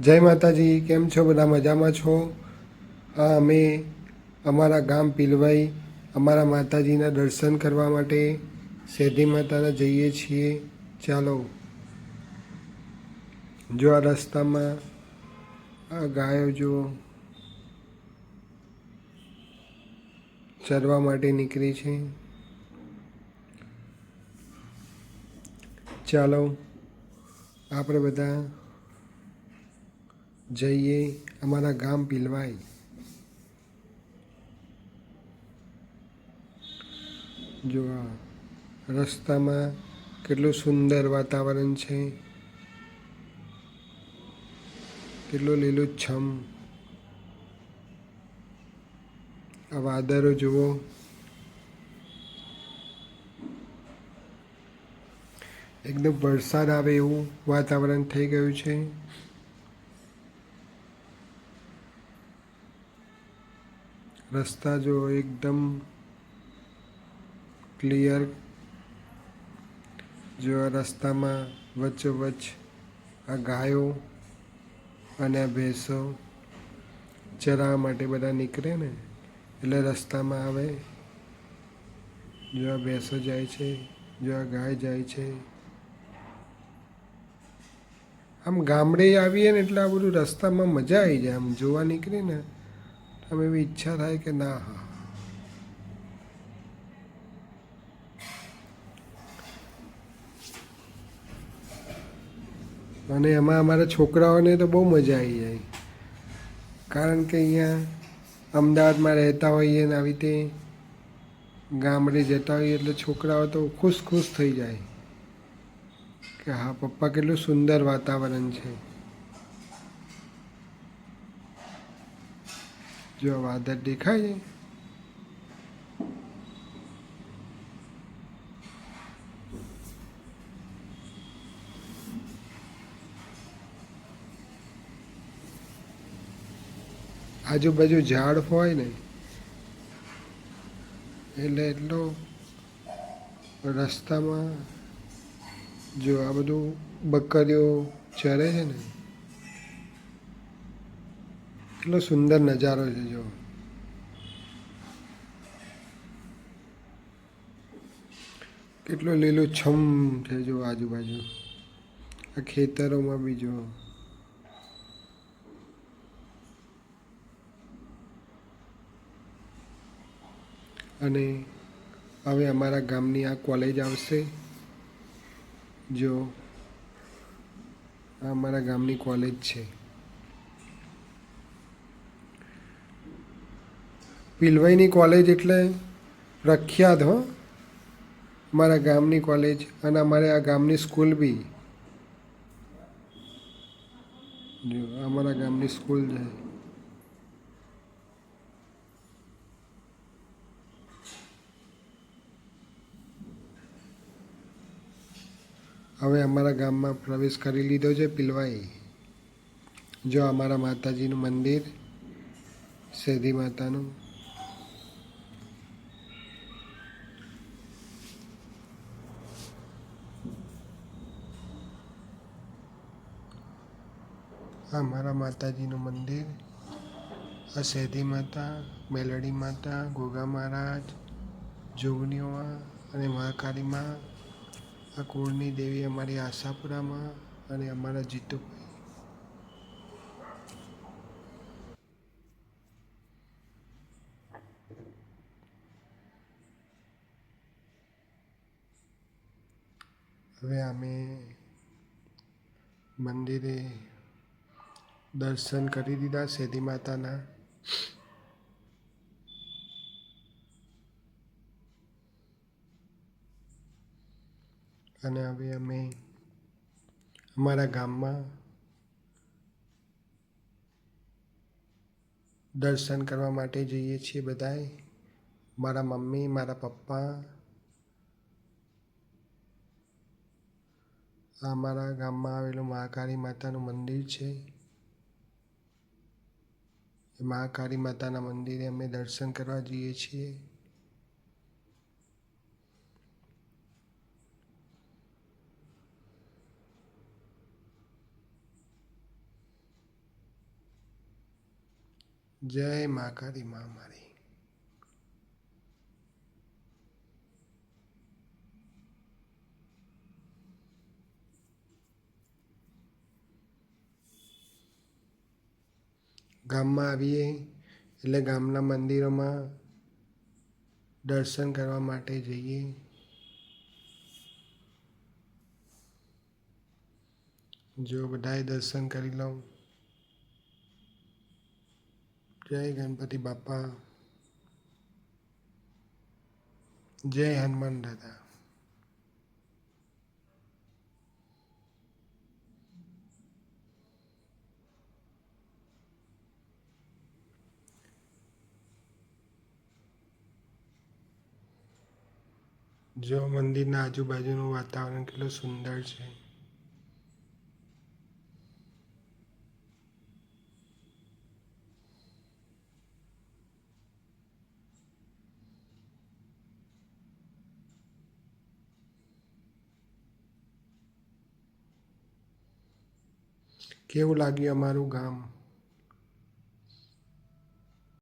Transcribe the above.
જય માતાજી, કેમ છો? બધા મજામાં છો? હા, અમે અમારા ગામ પીલવાઈ, અમારા માતાજીના દર્શન કરવા માટે સેધી માતાના જઈએ છીએ. ચાલો, જો આ રસ્તામાં આ ગાયો જો ચરવા માટે નીકળી છે. ચાલો, આપણે બધા જઈએ, અમારા ગામ પીલવાઈ. જો રસ્તામાં કેટલું સુંદર વાતાવરણ છે, કેટલું લીલુંછમ. આ વાદળો જુઓ. એકદમ વરસાદ આવે એવું વાતાવરણ થઈ ગયું છે. રસ્તા જો એકદમ ક્લિયર જો રસ્તામાં વચ્ચોવચ્ચ આ ગાયો અને ભેંસો ચરાવવા માટે બધા નીકળે ને, એટલે રસ્તામાં આવે. જો આ ભેંસો જાય છે, જો આ ગાય જાય છે. આમ ગામડે આવીએ ને એટલે આ બધું રસ્તામાં મજા આવી જાય, આમ જોવા નીકળે ને આમ એવી ઈચ્છા થાય કે ના, હા. અને એમાં અમારા છોકરાઓને તો બહુ મજા આવી જાય. કારણ કે અહીંયા અમદાવાદમાં રહેતા હોઈએ ને આવી રીતે ગામડે જતા હોઈએ એટલે છોકરાઓ તો ખુશ ખુશ થઈ જાય. કે હા, પપ્પા કેટલું સુંદર વાતાવરણ છે. જો વાદળ દેખાય છે. આજુબાજુ ઝાડ હોય ને, એટલે એટલો રસ્તામાં જો આ બધું બકરીઓ ચરે છે ને એટલો સુંદર નજારો છે જો. કેટલો લીલું છમ છે જો આજુબાજુ. આ ખેતરોમાં બી જો. અને હવે અમારા ગામની આ કોલેજ આવશે. જો. આ અમારા ગામની કોલેજ છે. પિલવાઈની કોલેજ એટલે પ્રખ્યાત હો. અમારા ગામની કોલેજ અને અમારે આ ગામની સ્કૂલ બી. જો અમારા ગામની સ્કૂલ છે. હવે અમારા ગામમાં પ્રવેશ કરી લીધો છે પિલવાઈ. જો અમારા માતાજીનું મંદિર, સેધી માતાનું. આ મારા માતાજીનું મંદિર આ સેધી માતા, મેલડી માતા, ગોગા મહારાજ જોગણીઓમાં અને મહાકાળીમાં આ કુળની દેવી અમારી આશાપુરામાં અને અમારા જીતુભાઈ. હવે અમે મંદિરે દર્શન કરી દીધા સેધી માતાના. અને હવે અમે અમારા ગામમાં દર્શન કરવા માટે જઈએ છીએ બધાએ. મારા મમ્મી, મારા પપ્પા અમારા ગામમાં આવેલું મહાકાળી માતાનું મંદિર છે. મા કાળી માતાના મંદિરે અમે દર્શન કરવા જઈએ છીએ. જય મા કાળી મા મારી. ગામમાં આવીએ એટલે ગામના મંદિરોમાં દર્શન કરવા માટે જઈએ. જો બધાએ દર્શન કરી લઉં જય ગણપતિ બાપા. જય હનુમાન દાદા. જો મંદિરના આજુબાજુનું વાતાવરણ કેટલું સુંદર છે. કેવું લાગ્યું અમારું ગામ?